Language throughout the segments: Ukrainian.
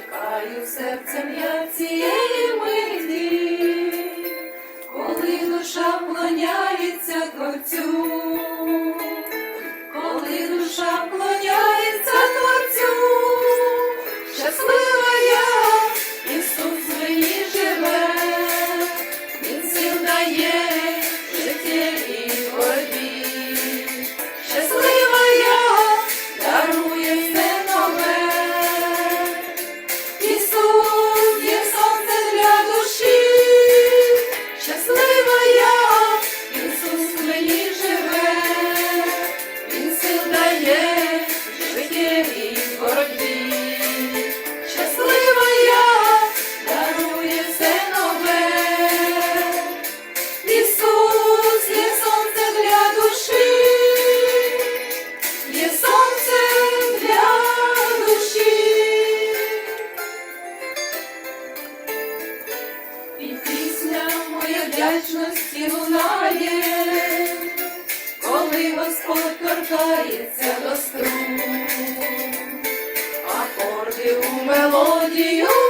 чекаю серцем я цієї миті, коли душа вклоняється творцю. вдячності лунає, коли Господь торкається до струн, акорди у мелодію.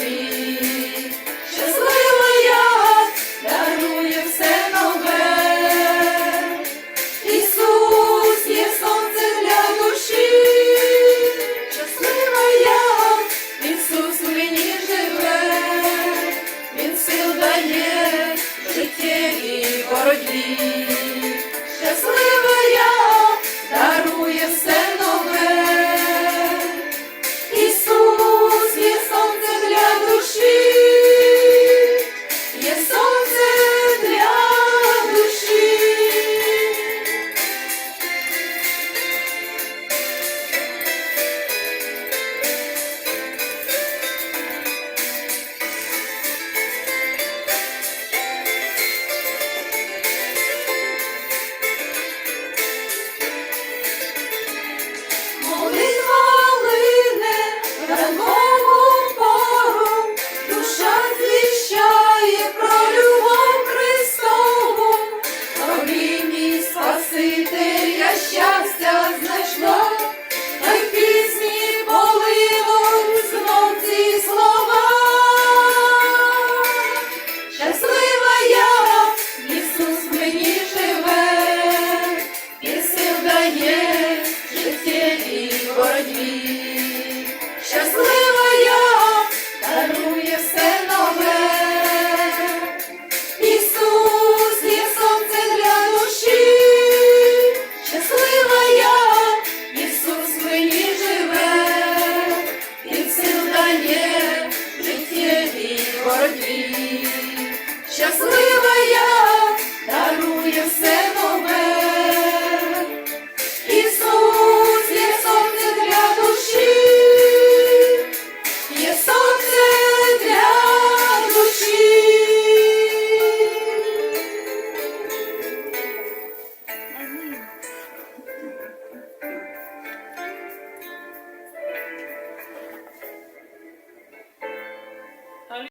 me.